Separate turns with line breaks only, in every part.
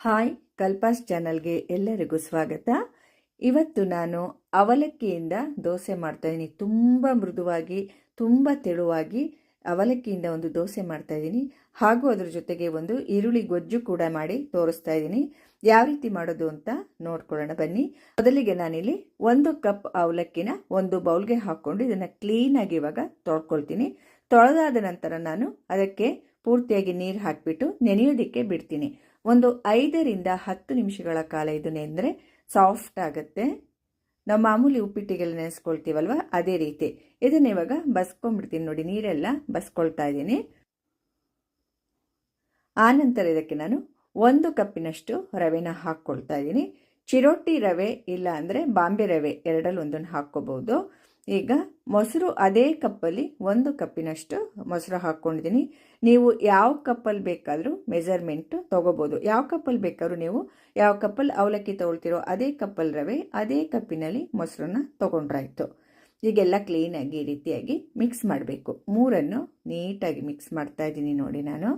Hi ಕಲ್ಪಾಸ್ ಚಾನಲ್ಗೆ ಎಲ್ಲರಿಗೂ ಸ್ವಾಗತ. ಇವತ್ತು ನಾನು ಅವಲಕ್ಕಿಯಿಂದ ದೋಸೆ ಮಾಡ್ತಾಯಿದ್ದೀನಿ ತುಂಬ ಮೃದುವಾಗಿ, ತುಂಬ ತೆಳುವಾಗಿ ಅವಲಕ್ಕಿಯಿಂದ ಒಂದು ದೋಸೆ ಮಾಡ್ತಾಯಿದ್ದೀನಿ ಹಾಗೂ ಅದ್ರ ಜೊತೆಗೆ ಒಂದು ಈರುಳ್ಳಿ ಗೊಜ್ಜು ಕೂಡ ಮಾಡಿ ತೋರಿಸ್ತಾ ಇದ್ದೀನಿ ಯಾವ ರೀತಿ ಮಾಡೋದು ಅಂತ ನೋಡ್ಕೊಳ್ಳೋಣ, ಬನ್ನಿ. ಮೊದಲಿಗೆ ನಾನಿಲ್ಲಿ ಒಂದು ಕಪ್ ಅವಲಕ್ಕಿನ ಒಂದು ಬೌಲ್ಗೆ ಹಾಕ್ಕೊಂಡು ಇದನ್ನು ಕ್ಲೀನಾಗಿ ಇವಾಗ ತೊಳ್ಕೊಳ್ತೀನಿ. ತೊಳೆದಾದ ನಂತರ ನಾನು ಅದಕ್ಕೆ ಪೂರ್ತಿಯಾಗಿ ನೀರು ಹಾಕಿಬಿಟ್ಟು ನೆನೆಯೋದಕ್ಕೆ ಬಿಡ್ತೀನಿ. ಒಂದು ಐದರಿಂದ ಹತ್ತು ನಿಮಿಷಗಳ ಕಾಲ ಇದು ನೆಂದರೆ ಸಾಫ್ಟ್ ಆಗುತ್ತೆ. ನಾವು ಮಾಮೂಲಿ ಉಪ್ಪಿಟ್ಟಿಗೆಲ್ಲ ನೆನೆಸ್ಕೊಳ್ತೀವಲ್ವ? ಅದೇ ರೀತಿ. ಇದನ್ನ ಇವಾಗ ಬಸ್ಕೊಂಡ್ಬಿಡ್ತೀನಿ ನೋಡಿ, ನೀರೆಲ್ಲ ಬಸ್ಕೊಳ್ತಾ ಇದ್ದೀನಿ. ಆನಂತರ ಇದಕ್ಕೆ ನಾನು ಒಂದು ಕಪ್ಪಿನಷ್ಟು ರವೆನ ಹಾಕ್ಕೊಳ್ತಾ ಇದ್ದೀನಿ. ಚಿರೋಟಿ ರವೆ ಇಲ್ಲ ಅಂದರೆ ಬಾಂಬೆ ರವೆ ಎರಡಲ್ಲಿ ಒಂದನ್ನು ಹಾಕ್ಕೋಬಹುದು ಈಗ ಮೊಸರು ಅದೇ ಕಪ್ಪಲ್ಲಿ ಒಂದು ಕಪ್ಪಿನಷ್ಟು ಮೊಸರು ಹಾಕ್ಕೊಂಡಿದ್ದೀನಿ. ನೀವು ಯಾವ ಕಪ್ಪಲ್ಲಿ ಬೇಕಾದರೂ ಮೆಜರ್ಮೆಂಟ್ ತೊಗೋಬೋದು. ಯಾವ ಕಪ್ಪಲ್ಲಿ ಬೇಕಾದ್ರೂ ನೀವು ಯಾವ ಕಪ್ಪಲ್ಲಿ ಅವಲಕ್ಕಿ ತೊಗೊಳ್ತಿರೋ ಅದೇ ಕಪ್ಪಲ್ಲಿ ರವೆ, ಅದೇ ಕಪ್ಪಿನಲ್ಲಿ ಮೊಸರನ್ನ ತೊಗೊಂಡ್ರಾಯ್ತು. ಈಗೆಲ್ಲ ಕ್ಲೀನಾಗಿ ಈ ರೀತಿಯಾಗಿ ಮಿಕ್ಸ್ ಮಾಡಬೇಕು. ಮೂರನ್ನು ನೀಟಾಗಿ ಮಿಕ್ಸ್ ಮಾಡ್ತಾ ಇದ್ದೀನಿ ನೋಡಿ ನಾನು.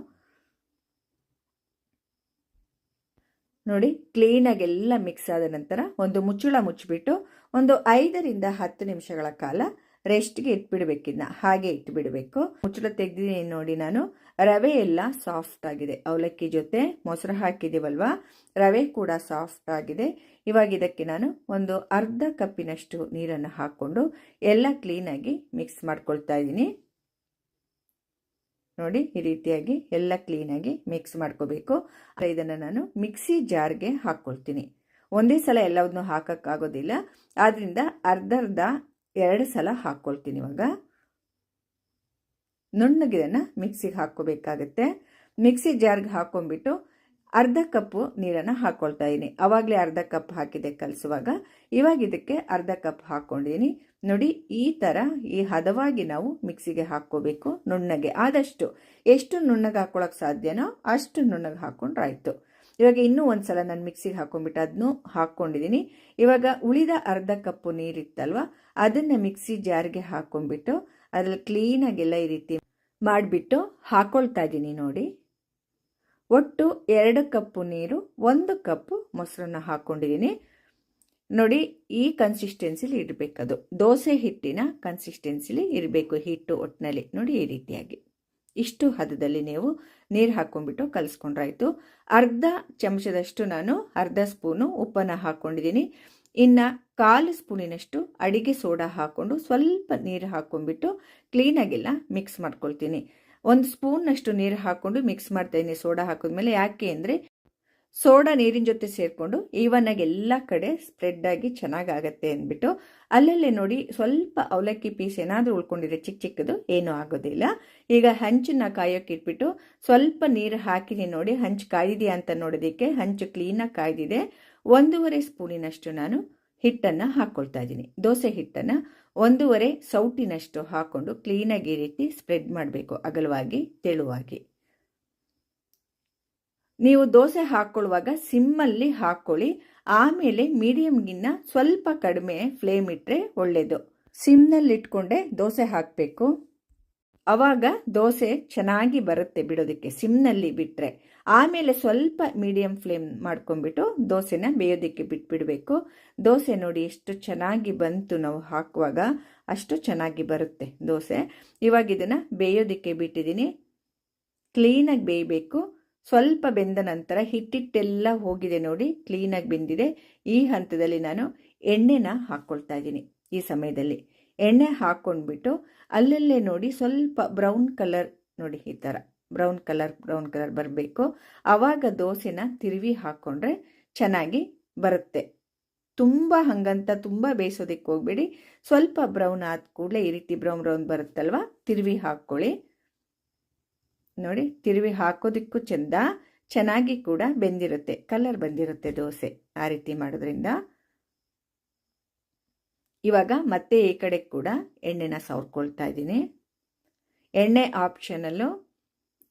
ನೋಡಿ ಕ್ಲೀನಾಗಿ ಎಲ್ಲ ಮಿಕ್ಸ್ ಆದ ನಂತರ ಒಂದು ಮುಚ್ಚಳ ಮುಚ್ಚಿಬಿಟ್ಟು ಒಂದು ಐದರಿಂದ ಹತ್ತು ನಿಮಿಷಗಳ ಕಾಲ ರೆಸ್ಟ್ಗೆ ಇಟ್ಬಿಡ್ಬೇಕಿದ್ನ ಹಾಗೆ ಇಟ್ಬಿಡಬೇಕು. ಮುಚ್ಚಳ ತೆಗೆದಿದ್ದೀನಿ ನೋಡಿ ನಾನು. ರವೆ ಎಲ್ಲ ಸಾಫ್ಟ್ ಆಗಿದೆ. ಅವಲಕ್ಕಿ ಜೊತೆ ಮೊಸರು ಹಾಕಿದ್ದೀವಲ್ವಾ? ರವೆ ಕೂಡ ಸಾಫ್ಟ್ ಆಗಿದೆ. ಇವಾಗ ಇದಕ್ಕೆ ನಾನು ಒಂದು ಅರ್ಧ ಕಪ್ಪಿನಷ್ಟು ನೀರನ್ನು ಹಾಕ್ಕೊಂಡು ಎಲ್ಲ ಕ್ಲೀನಾಗಿ ಮಿಕ್ಸ್ ಮಾಡ್ಕೊಳ್ತಾ ಇದ್ದೀನಿ. ನೋಡಿ, ಈ ರೀತಿಯಾಗಿ ಎಲ್ಲ ಕ್ಲೀನಾಗಿ ಮಿಕ್ಸ್ ಮಾಡ್ಕೋಬೇಕು. ಇದನ್ನು ನಾನು ಮಿಕ್ಸಿ ಜಾರ್ಗೆ ಹಾಕ್ಕೊಳ್ತೀನಿ. ಒಂದೇ ಸಲ ಎಲ್ಲವನ್ನೂ ಹಾಕೋಕ್ಕಾಗೋದಿಲ್ಲ. ಆದ್ದರಿಂದ ಅರ್ಧ ಅರ್ಧ ಎರಡು ಸಲ ಹಾಕ್ಕೊಳ್ತೀನಿ ಇವಾಗ. ನುಣ್ಣಗಿದನ್ನು ಮಿಕ್ಸಿಗೆ ಹಾಕ್ಕೋಬೇಕಾಗತ್ತೆ. ಮಿಕ್ಸಿ ಜಾರ್ಗೆ ಹಾಕ್ಕೊಂಡ್ಬಿಟ್ಟು ಅರ್ಧ ಕಪ್ಪು ನೀರನ್ನು ಹಾಕ್ಕೊಳ್ತಾ ಇದ್ದೀನಿ. ಅವಾಗಲೇ ಅರ್ಧ ಕಪ್ ಹಾಕಿದೆ ಕಲಿಸುವಾಗ. ಇವಾಗ ಇದಕ್ಕೆ ಅರ್ಧ ಕಪ್ ಹಾಕ್ಕೊಂಡಿದ್ದೀನಿ. ನೋಡಿ, ಈ ಥರ ಈ ಹದವಾಗಿ ನಾವು ಮಿಕ್ಸಿಗೆ ಹಾಕ್ಕೋಬೇಕು ನುಣ್ಣಗೆ. ಆದಷ್ಟು ಎಷ್ಟು ನುಣ್ಣಗೆ ಹಾಕ್ಕೊಳಕ್ಕೆ ಸಾಧ್ಯನೋ ಅಷ್ಟು ನುಣ್ಣಗೆ ಹಾಕ್ಕೊಂಡ್ರೆ ಆಯಿತು ಇವಾಗ ಇನ್ನೂ ಒಂದು ಸಲ ನಾನು ಮಿಕ್ಸಿಗೆ ಹಾಕೊಂಡ್ಬಿಟ್ಟು ಅದನ್ನು ಹಾಕ್ಕೊಂಡಿದ್ದೀನಿ. ಇವಾಗ ಉಳಿದ ಅರ್ಧ ಕಪ್ಪು ನೀರಿತ್ತಲ್ವ, ಅದನ್ನು ಮಿಕ್ಸಿ ಜಾರ್ಗೆ ಹಾಕ್ಕೊಂಡ್ಬಿಟ್ಟು ಅದ್ರಲ್ಲಿ ಕ್ಲೀನಾಗೆಲ್ಲ ಈ ರೀತಿ ಮಾಡಿಬಿಟ್ಟು ಹಾಕ್ಕೊಳ್ತಾ ಇದ್ದೀನಿ ನೋಡಿ. ಒಟ್ಟು ಎರಡು ಕಪ್ಪು ನೀರು, ಒಂದು ಕಪ್ಪು ಮೊಸರನ್ನ ಹಾಕ್ಕೊಂಡಿದ್ದೀನಿ ನೋಡಿ, ಈ ಕನ್ಸಿಸ್ಟೆನ್ಸಿಲಿ ಇರಬೇಕದು. ದೋಸೆ ಹಿಟ್ಟಿನ ಕನ್ಸಿಸ್ಟೆನ್ಸಿಲಿ ಇರಬೇಕು ಹಿಟ್ಟು ಒಟ್ಟಿನಲ್ಲಿ ನೋಡಿ, ಈ ರೀತಿಯಾಗಿ. ಇಷ್ಟು ಹದದಲ್ಲಿ ನೀವು ನೀರು ಹಾಕ್ಕೊಂಡ್ಬಿಟ್ಟು ಕಲಿಸ್ಕೊಂಡ್ರಾಯ್ತು. ಅರ್ಧ ಚಮಚದಷ್ಟು ನಾನು ಅರ್ಧ ಸ್ಪೂನು ಉಪ್ಪನ್ನು ಹಾಕ್ಕೊಂಡಿದ್ದೀನಿ ಇನ್ನು ಕಾಲು ಸ್ಪೂನಿನಷ್ಟು ಅಡಿಗೆ ಸೋಡಾ ಹಾಕ್ಕೊಂಡು ಸ್ವಲ್ಪ ನೀರು ಹಾಕ್ಕೊಂಡ್ಬಿಟ್ಟು ಕ್ಲೀನಾಗೆಲ್ಲ ಮಿಕ್ಸ್ ಮಾಡ್ಕೊಳ್ತೀನಿ. ಒಂದು ಸ್ಪೂನ್ನಷ್ಟು ನೀರು ಹಾಕ್ಕೊಂಡು ಮಿಕ್ಸ್ ಮಾಡ್ತಾಯಿದ್ದೀನಿ ಸೋಡಾ ಹಾಕಿದ್ಮೇಲೆ. ಯಾಕೆ ಅಂದರೆ ಸೋಡಾ ನೀರಿನ ಜೊತೆ ಸೇರಿಕೊಂಡು ಈವನ್ನಾಗಿ ಎಲ್ಲ ಕಡೆ ಸ್ಪ್ರೆಡ್ ಆಗಿ ಚೆನ್ನಾಗಾಗತ್ತೆ ಅಂದ್ಬಿಟ್ಟು ಅಲ್ಲಲ್ಲೇ ನೋಡಿ ಸ್ವಲ್ಪ ಅವಲಕ್ಕಿ ಪೀಸ್ ಏನಾದರೂ ಉಳ್ಕೊಂಡಿದೆ ಚಿಕ್ಕ ಚಿಕ್ಕದು ಏನೂ ಆಗೋದಿಲ್ಲ. ಈಗ ಹಂಚನ್ನ ಕಾಯೋಕೆ ಇಟ್ಬಿಟ್ಟು ಸ್ವಲ್ಪ ನೀರು ಹಾಕಿನಿ ನೋಡಿ ಹಂಚು ಕಾಯ್ದಿದೆಯಾ ಅಂತ ನೋಡೋದಕ್ಕೆ ಹಂಚು ಕ್ಲೀನಾಗಿ ಕಾಯ್ದಿದೆ. ಒಂದೂವರೆ ಸ್ಪೂನಿನಷ್ಟು ನಾನು ಹಿಟ್ಟನ್ನು ಹಾಕ್ಕೊಳ್ತಾ ಇದ್ದೀನಿ. ದೋಸೆ ಹಿಟ್ಟನ್ನು ಒಂದೂವರೆ ಸೌಟಿನಷ್ಟು ಹಾಕ್ಕೊಂಡು ಕ್ಲೀನಾಗಿ ಈ ರೀತಿ ಸ್ಪ್ರೆಡ್ ಮಾಡಬೇಕು ಅಗಲವಾಗಿ, ತೆಳುವಾಗಿ. ನೀವು ದೋಸೆ ಹಾಕ್ಕೊಳ್ಳುವಾಗ ಸಿಮ್ಮಲ್ಲಿ ಹಾಕ್ಕೊಳ್ಳಿ. ಆಮೇಲೆ ಮೀಡಿಯಮ್ಗಿನ್ನ ಸ್ವಲ್ಪ ಕಡಿಮೆ ಫ್ಲೇಮ್ ಇಟ್ಟರೆ ಒಳ್ಳೆಯದು ಸಿಮ್ನಲ್ಲಿ ಇಟ್ಕೊಂಡೆ ದೋಸೆ ಹಾಕಬೇಕು. ಅವಾಗ ದೋಸೆ ಚೆನ್ನಾಗಿ ಬರುತ್ತೆ ಬಿಡೋದಕ್ಕೆ ಸಿಮ್ನಲ್ಲಿ ಬಿಟ್ಟರೆ ಆಮೇಲೆ ಸ್ವಲ್ಪ ಮೀಡಿಯಮ್ ಫ್ಲೇಮ್ ಮಾಡ್ಕೊಂಡ್ಬಿಟ್ಟು ದೋಸೆನ ಬೇಯೋದಕ್ಕೆ ಬಿಟ್ಬಿಡಬೇಕು. ದೋಸೆ ನೋಡಿ ಎಷ್ಟು ಚೆನ್ನಾಗಿ ಬಂತು ನಾವು ಹಾಕುವಾಗ. ಅಷ್ಟು ಚೆನ್ನಾಗಿ ಬರುತ್ತೆ ದೋಸೆ. ಇವಾಗ ಇದನ್ನು ಬೇಯೋದಕ್ಕೆ ಬಿಟ್ಟಿದ್ದೀನಿ. ಕ್ಲೀನಾಗಿ ಬೇಯಬೇಕು. ಸ್ವಲ್ಪ ಬೆಂದ ನಂತರ ಹಿಟ್ಟಿಟ್ಟೆಲ್ಲ ಹೋಗಿದೆ ನೋಡಿ ಕ್ಲೀನಾಗಿ ಬೆಂದಿದೆ. ಈ ಹಂತದಲ್ಲಿ ನಾನು ಎಣ್ಣೆನ ಹಾಕ್ಕೊಳ್ತಾ ಇದ್ದೀನಿ ಈ ಸಮಯದಲ್ಲಿ. ಎಣ್ಣೆ ಹಾಕ್ಕೊಂಡ್ಬಿಟ್ಟು ಅಲ್ಲಲ್ಲೇ ನೋಡಿ ಸ್ವಲ್ಪ ಬ್ರೌನ್ ಕಲರ್ ನೋಡಿ ಈ ಥರ. ಬ್ರೌನ್ ಕಲರ್ ಬ್ರೌನ್ ಕಲರ್ ಬರಬೇಕು. ಆವಾಗ ದೋಸೆನ ತಿರುವಿ ಹಾಕ್ಕೊಂಡ್ರೆ ಚೆನ್ನಾಗಿ ಬರುತ್ತೆ. ತುಂಬ ಹಂಗಂತ ತುಂಬ ಬೇಯಿಸೋದಕ್ಕೆ ಹೋಗ್ಬೇಡಿ. ಸ್ವಲ್ಪ ಬ್ರೌನ್ ಆದ ಕೂಡಲೇ ಈ ರೀತಿ ಬ್ರೌನ್ ಬ್ರೌನ್ ಬರುತ್ತಲ್ವ, ತಿರುವಿ ಹಾಕ್ಕೊಳ್ಳಿ ನೋಡಿ, ತಿರುವಿ ಹಾಕೋದಕ್ಕೂ ಚೆಂದ, ಚೆನ್ನಾಗಿ ಕೂಡ ಬೆಂದಿರುತ್ತೆ. ಕಲರ್ ಬಂದಿರುತ್ತೆ ದೋಸೆ ಆ ರೀತಿ ಮಾಡೋದ್ರಿಂದ. ಇವಾಗ ಮತ್ತೆ ಈ ಕಡೆ ಕೂಡ ಎಣ್ಣೆನ ಸವರ್ಕೊಳ್ತಾ ಇದ್ದೀನಿ. ಎಣ್ಣೆ ಆಪ್ಷನಲ್ಲು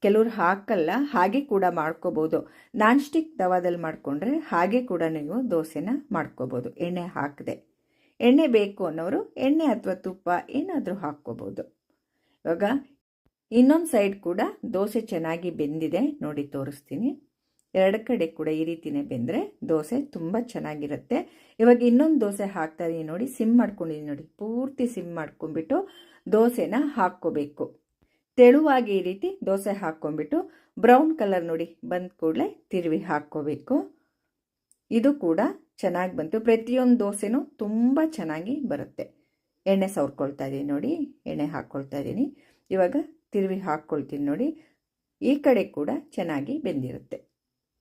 ಕೆಲವ್ರು ಹಾಕಲ್ಲ, ಹಾಗೆ ಕೂಡ ಮಾಡ್ಕೋಬೋದು. ನಾನ್ ಸ್ಟಿಕ್ ತವಾದಲ್ಲಿ ಮಾಡಿಕೊಂಡ್ರೆ ಹಾಗೆ ಕೂಡ ನೀವು ದೋಸೆನ ಮಾಡ್ಕೋಬೋದು. ಎಣ್ಣೆ ಹಾಕದೆ. ಎಣ್ಣೆ ಬೇಕು ಅನ್ನೋರು ಎಣ್ಣೆ ಅಥವಾ ತುಪ್ಪ ಏನಾದರೂ ಹಾಕ್ಕೋಬೋದು. ಇವಾಗ ಇನ್ನೊಂದು ಸೈಡ್ ಕೂಡ ದೋಸೆ ಚೆನ್ನಾಗಿ ಬೆಂದಿದೆ, ನೋಡಿ ತೋರಿಸ್ತೀನಿ. ಎರಡು ಕಡೆ ಕೂಡ ಈ ರೀತಿನೇ ಬೆಂದರೆ ದೋಸೆ ತುಂಬ ಚೆನ್ನಾಗಿರುತ್ತೆ. ಇವಾಗ ಇನ್ನೊಂದು ದೋಸೆ ಹಾಕ್ತಾ ನೋಡಿ ಸಿಮ್ ಮಾಡ್ಕೊಂಡಿದ್ದೀನಿ ನೋಡಿ, ಪೂರ್ತಿ ಸಿಮ್ ಮಾಡ್ಕೊಂಡ್ಬಿಟ್ಟು ದೋಸೆನ ಹಾಕ್ಕೋಬೇಕು. ತೆಳುವಾಗಿ ಈ ರೀತಿ ದೋಸೆ ಹಾಕ್ಕೊಂಡ್ಬಿಟ್ಟು ಬ್ರೌನ್ ಕಲರ್ ನೋಡಿ ಬಂದ ಕೂಡಲೇ ತಿರುವಿ ಹಾಕ್ಕೋಬೇಕು. ಇದು ಕೂಡ ಚೆನ್ನಾಗಿ ಬಂತು. ಪ್ರತಿಯೊಂದು ದೋಸೆನೂ ತುಂಬ ಚೆನ್ನಾಗಿ ಬರುತ್ತೆ. ಎಣ್ಣೆ ಸವರ್ಕೊಳ್ತಾ ಇದ್ದೀನಿ ನೋಡಿ, ಎಣ್ಣೆ ಹಾಕ್ಕೊಳ್ತಾ ಇದ್ದೀನಿ ಇವಾಗ ತಿರುವಿ ಹಾಕ್ಕೊಳ್ತೀನಿ ನೋಡಿ. ಈ ಕಡೆ ಕೂಡ ಚೆನ್ನಾಗಿ ಬೆಂದಿರುತ್ತೆ.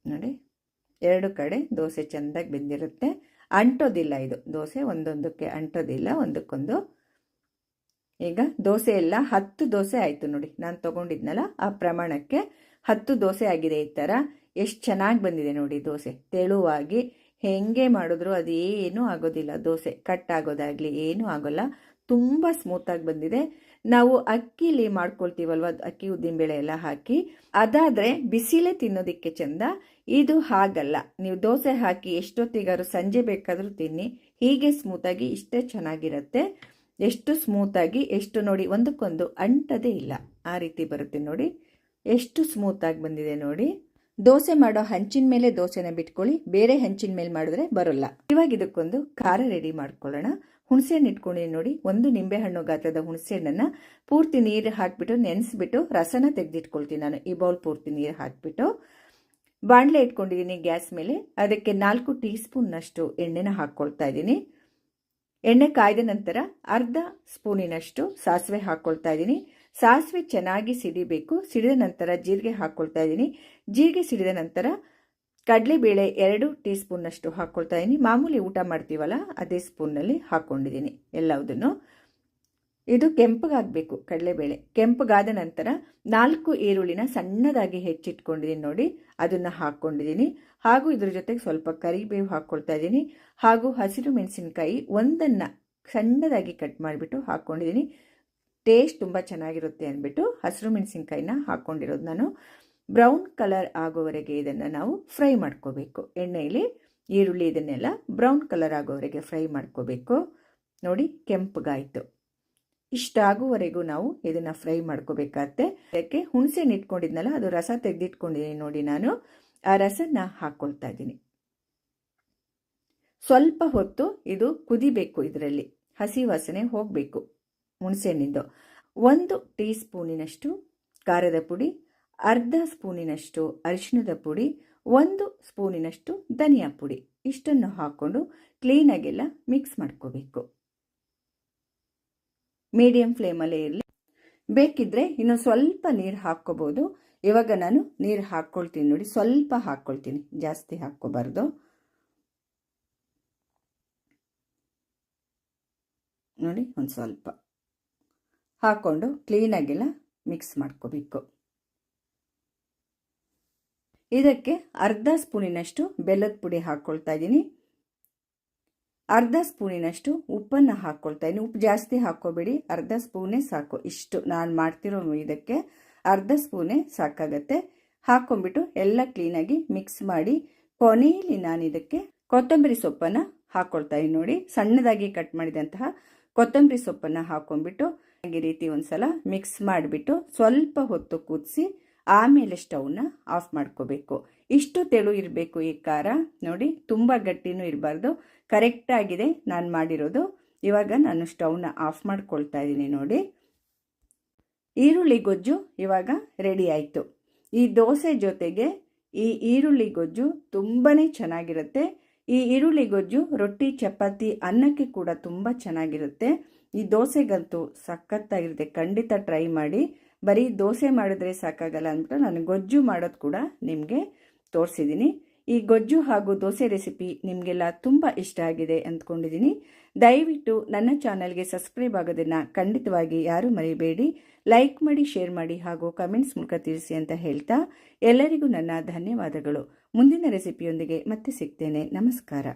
ನೋಡಿ, ಎರಡು ಕಡೆ ದೋಸೆ ಚೆಂದಾಗಿ ಬೆಂದಿರುತ್ತೆ. ಅಂಟೋದಿಲ್ಲ ಇದು. ದೋಸೆ ಒಂದೊಂದಕ್ಕೆ ಅಂಟೋದಿಲ್ಲ, ಒಂದಕ್ಕೊಂದು. ಈಗ ದೋಸೆ ಎಲ್ಲ ಹತ್ತು ದೋಸೆ ಆಯಿತು ನೋಡಿ. ನಾನು ತೊಗೊಂಡಿದ್ನಲ್ಲ, ಆ ಪ್ರಮಾಣಕ್ಕೆ ಹತ್ತು ದೋಸೆ ಆಗಿದೆ ಈ ಥರ. ಎಷ್ಟು ಚೆನ್ನಾಗಿ ಬಂದಿದೆ ನೋಡಿ ದೋಸೆ. ತೆಳುವಾಗಿ ಹೆಂಗೆ ಮಾಡಿದ್ರು ಅದೇನೂ ಆಗೋದಿಲ್ಲ. ದೋಸೆ ಕಟ್ ಆಗೋದಾಗಲಿ ಏನೂ ಆಗೋಲ್ಲ. ತುಂಬ ಸ್ಮೂತಾಗಿ ಬಂದಿದೆ. ನಾವು ಅಕ್ಕಿಲಿ ಮಾಡ್ಕೊಳ್ತೀವಲ್ವ? ಅಕ್ಕಿ ಉದ್ದಿನಬೇಳೆ ಎಲ್ಲ ಹಾಕಿ. ಅದಾದರೆ ಬಿಸಿಲೇ ತಿನ್ನೋದಕ್ಕೆ ಚೆಂದ. ಇದು ಹಾಗಲ್ಲ. ನೀವು ದೋಸೆ ಹಾಕಿ ಎಷ್ಟೊತ್ತಿಗಾರು ಸಂಜೆ ಬೇಕಾದರೂ ತಿನ್ನಿ. ಹೀಗೆ ಸ್ಮೂತಾಗಿ ಇಷ್ಟೇ ಚೆನ್ನಾಗಿರುತ್ತೆ. ಎಷ್ಟು ಸ್ಮೂತಾಗಿ ಎಷ್ಟು ನೋಡಿ, ಒಂದಕ್ಕೊಂದು ಅಂಟದೇ ಇಲ್ಲ. ಆ ರೀತಿ ಬರುತ್ತೆ ನೋಡಿ. ಎಷ್ಟು ಸ್ಮೂತಾಗಿ ಬಂದಿದೆ ನೋಡಿ. ದೋಸೆ ಮಾಡೋ ಹಂಚಿನ ಮೇಲೆ ದೋಸೆನ ಬಿಟ್ಕೊಳ್ಳಿ. ಬೇರೆ ಹಂಚಿನ ಮೇಲೆ ಮಾಡಿದ್ರೆ ಬರೋಲ್ಲ. ಇವಾಗ ಇದಕ್ಕೊಂದು ಖಾರ ರೆಡಿ ಮಾಡ್ಕೊಳ್ಳೋಣ. ಹುಣಸೆಹಣ್ಣು ನೋಡಿ. ಒಂದು ನಿಂಬೆಹಣ್ಣು ಗಾತ್ರದ ಹುಣಸೆಹಣ್ಣನ್ನು ಪೂರ್ತಿ ನೀರು ಹಾಕಿಬಿಟ್ಟು, ನೆನೆಸ್ಬಿಟ್ಟು ರಸನ ತೆಗೆದಿಟ್ಕೊಳ್ತೀನಿ ನಾನು. ಈ ಬೌಲ್ ಪೂರ್ತಿ ನೀರು ಹಾಕಿಬಿಟ್ಟು. ಬಾಣಲೆ ಇಟ್ಕೊಂಡಿದ್ದೀನಿ ಗ್ಯಾಸ್ ಮೇಲೆ. ಅದಕ್ಕೆ ನಾಲ್ಕು ಟೀ ಸ್ಪೂನ್ನಷ್ಟು ಎಣ್ಣೆನ ಹಾಕ್ಕೊಳ್ತಾ ಇದ್ದೀನಿ. ಎಣ್ಣೆ ಕಾಯ್ದ ನಂತರ ಅರ್ಧ ಸ್ಪೂನಿನಷ್ಟು ಸಾಸಿವೆ ಹಾಕ್ಕೊಳ್ತಾ ಇದ್ದೀನಿ. ಸಾಸಿವೆ ಚೆನ್ನಾಗಿ ಸಿಡಿಬೇಕು. ಸಿಡಿದ ನಂತರ ಜೀರಿಗೆ ಹಾಕ್ಕೊಳ್ತಾ ಇದ್ದೀನಿ. ಜೀರಿಗೆ ಸಿಡಿದ ನಂತರ ಕಡಲೆಬೇಳೆ ಎರಡು ಟೀ ಸ್ಪೂನ್ನಷ್ಟು ಹಾಕ್ಕೊಳ್ತಾ ಇದ್ದೀನಿ ಮಾಮೂಲಿ ಊಟ ಮಾಡ್ತೀವಲ್ಲ, ಅದೇ ಸ್ಪೂನ್ನಲ್ಲಿ ಹಾಕ್ಕೊಂಡಿದ್ದೀನಿ ಎಲ್ಲವುದನ್ನು. ಇದು ಕೆಂಪಗಾಗಬೇಕು ಕಡಲೆಬೇಳೆ ಕೆಂಪಗಾದ ನಂತರ ನಾಲ್ಕು ಈರುಳ್ಳಿನ ಸಣ್ಣದಾಗಿ ಹೆಚ್ಚಿಟ್ಕೊಂಡಿದ್ದೀನಿ ನೋಡಿ, ಅದನ್ನು ಹಾಕ್ಕೊಂಡಿದ್ದೀನಿ ಹಾಗೂ ಇದ್ರ ಜೊತೆಗೆ ಸ್ವಲ್ಪ ಕರಿಬೇವು ಹಾಕ್ಕೊಳ್ತಾ ಇದ್ದೀನಿ ಹಾಗೂ ಹಸಿರು ಮೆಣಸಿನಕಾಯಿ ಒಂದನ್ನು ಸಣ್ಣದಾಗಿ ಕಟ್ ಮಾಡಿಬಿಟ್ಟು ಹಾಕ್ಕೊಂಡಿದ್ದೀನಿ ಟೇಸ್ಟ್ ತುಂಬ ಚೆನ್ನಾಗಿರುತ್ತೆ ಅಂದ್ಬಿಟ್ಟು ಹಸಿರು ಮೆಣಸಿನ್ಕಾಯಿನ ಹಾಕ್ಕೊಂಡಿರೋದು ನಾನು. ಬ್ರೌನ್ ಕಲರ್ ಆಗೋವರೆಗೆ ಇದನ್ನು ನಾವು ಫ್ರೈ ಮಾಡ್ಕೋಬೇಕು. ಎಣ್ಣೆಯಲ್ಲಿ ಈರುಳ್ಳಿ ಇದನ್ನೆಲ್ಲ ಬ್ರೌನ್ ಕಲರ್ ಆಗೋವರೆಗೆ ಫ್ರೈ ಮಾಡ್ಕೋಬೇಕು. ನೋಡಿ ಕೆಂಪಗಾಯಿತು. ಇಷ್ಟಾಗುವವರೆಗೂ ನಾವು ಇದನ್ನು ಫ್ರೈ ಮಾಡ್ಕೋಬೇಕಾಗತ್ತೆ. ಅದಕ್ಕೆ ಹುಣಸೆ ಇಟ್ಕೊಂಡಿದ್ನಲ್ಲ, ಅದು ರಸ ತೆಗೆದಿಟ್ಕೊಂಡಿದ್ದೀನಿ ನೋಡಿ ನಾನು. ಆ ರಸನ ಹಾಕ್ಕೊಳ್ತಾ ಇದ್ದೀನಿ. ಸ್ವಲ್ಪ ಹೊತ್ತು ಇದು ಕುದಿಬೇಕು ಇದರಲ್ಲಿ. ಹಸಿ ವಾಸನೆ ಹೋಗಬೇಕು ಹುಣಸೆಹಣ್ಣಿಂದು. ಒಂದು ಟೀ ಸ್ಪೂನಿನಷ್ಟು ಖಾರದ ಪುಡಿ ಅರ್ಧ ಸ್ಪೂನಿನಷ್ಟು ಅರಿಶಿಣದ ಪುಡಿ, ಒಂದು ಸ್ಪೂನಿನಷ್ಟು ಧನಿಯಾ ಪುಡಿ. ಇಷ್ಟನ್ನು ಹಾಕ್ಕೊಂಡು ಕ್ಲೀನಾಗೆಲ್ಲ ಮಿಕ್ಸ್ ಮಾಡ್ಕೋಬೇಕು. ಮೀಡಿಯಂ ಫ್ಲೇಮಲ್ಲೇ ಇರಲಿ. ಬೇಕಿದ್ರೆ ಇನ್ನು ಸ್ವಲ್ಪ ನೀರು ಹಾಕ್ಕೋಬೋದು. ಇವಾಗ ನಾನು ನೀರು ಹಾಕ್ಕೊಳ್ತೀನಿ ನೋಡಿ, ಸ್ವಲ್ಪ ಹಾಕ್ಕೊಳ್ತೀನಿ. ಜಾಸ್ತಿ ಹಾಕ್ಕೋಬಾರ್ದು. ನೋಡಿ, ಒಂದು ಸ್ವಲ್ಪ. ಹಾಕ್ಕೊಂಡು ಕ್ಲೀನಾಗೆಲ್ಲ ಮಿಕ್ಸ್ ಮಾಡ್ಕೋಬೇಕು. ಇದಕ್ಕೆ ಅರ್ಧ ಸ್ಪೂನಿನಷ್ಟು ಬೆಲ್ಲದ ಪುಡಿ ಹಾಕ್ಕೊಳ್ತಾ ಇದ್ದೀನಿ. ಅರ್ಧ ಸ್ಪೂನಿನಷ್ಟು ಉಪ್ಪನ್ನು ಹಾಕ್ಕೊಳ್ತಾ ಇದ್ದೀನಿ. ಉಪ್ಪು ಜಾಸ್ತಿ ಹಾಕ್ಕೋಬೇಡಿ. ಅರ್ಧ ಸ್ಪೂನೇ ಸಾಕು. ಇಷ್ಟು ನಾನು ಮಾಡ್ತಿರೋ ಇದಕ್ಕೆ ಅರ್ಧ ಸ್ಪೂನೇ ಸಾಕಾಗತ್ತೆ. ಹಾಕ್ಕೊಂಡ್ಬಿಟ್ಟು ಎಲ್ಲ ಕ್ಲೀನಾಗಿ ಮಿಕ್ಸ್ ಮಾಡಿ ಕೊನೆಯಲ್ಲಿ ನಾನು ಇದಕ್ಕೆ ಕೊತ್ತಂಬರಿ ಸೊಪ್ಪನ್ನು ಹಾಕ್ಕೊಳ್ತಾ ಇದ್ದೀನಿ ನೋಡಿ. ಸಣ್ಣದಾಗಿ ಕಟ್ ಮಾಡಿದಂತಹ ಕೊತ್ತಂಬರಿ ಸೊಪ್ಪನ್ನು ಹಾಕ್ಕೊಂಡ್ಬಿಟ್ಟು ಈ ರೀತಿ ಒಂದ್ಸಲ ಮಿಕ್ಸ್ ಮಾಡಿಬಿಟ್ಟು ಸ್ವಲ್ಪ ಹೊತ್ತು ಕುದಿಸಿ ಆಮೇಲೆ ಸ್ಟವ್ನ ಆಫ್ ಮಾಡ್ಕೋಬೇಕು. ಇಷ್ಟು ತೆಳು ಇರಬೇಕು ಈ ಖಾರ. ನೋಡಿ, ತುಂಬ ಗಟ್ಟಿನೂ ಇರಬಾರ್ದು. ಕರೆಕ್ಟಾಗಿದೆ ನಾನು ಮಾಡಿರೋದು. ಇವಾಗ ನಾನು ಸ್ಟವ್ನ ಆಫ್ ಮಾಡ್ಕೊಳ್ತಾ ಇದ್ದೀನಿ ನೋಡಿ. ಈರುಳ್ಳಿ ಗೊಜ್ಜು ಇವಾಗ ರೆಡಿ ಆಯಿತು. ಈ ದೋಸೆ ಜೊತೆಗೆ ಈ ಈರುಳ್ಳಿ ಗೊಜ್ಜು ತುಂಬಾ ಚೆನ್ನಾಗಿರುತ್ತೆ. ಈ ಈರುಳ್ಳಿ ಗೊಜ್ಜು, ರೊಟ್ಟಿ, ಚಪಾತಿ ಅನ್ನಕ್ಕೆ ಕೂಡ ತುಂಬ ಚೆನ್ನಾಗಿರುತ್ತೆ. ಈ ದೋಸೆಗಂತೂ ಸಖತ್ತಾಗಿರುತ್ತೆ ಖಂಡಿತ ಟ್ರೈ ಮಾಡಿ. ಬರೀ ದೋಸೆ ಮಾಡಿದ್ರೆ ಸಾಕಾಗಲ್ಲ ಅಂದ್ಬಿಟ್ಟು ನಾನು ಗೊಜ್ಜು ಮಾಡೋದು ಕೂಡ ನಿಮಗೆ ತೋರಿಸಿದ್ದೀನಿ ಈ ಗೊಜ್ಜು ಹಾಗೂ ದೋಸೆ ರೆಸಿಪಿ ನಿಮಗೆಲ್ಲ ತುಂಬ ಇಷ್ಟ ಆಗಿದೆ ಅಂದ್ಕೊಂಡಿದ್ದೀನಿ ದಯವಿಟ್ಟು ನನ್ನ ಚಾನಲ್ಗೆ ಸಬ್ಸ್ಕ್ರೈಬ್ ಆಗೋದನ್ನು ಖಂಡಿತವಾಗಿ ಯಾರೂ ಮರಿಬೇಡಿ. ಲೈಕ್ ಮಾಡಿ, ಶೇರ್ ಮಾಡಿ ಹಾಗೂ ಕಮೆಂಟ್ಸ್ ಮೂಲಕ ತಿಳಿಸಿ ಅಂತ ಹೇಳ್ತಾ ಎಲ್ಲರಿಗೂ ನನ್ನ ಧನ್ಯವಾದಗಳು. ಮುಂದಿನ ರೆಸಿಪಿಯೊಂದಿಗೆ ಮತ್ತೆ ಸಿಗ್ತೇನೆ. ನಮಸ್ಕಾರ.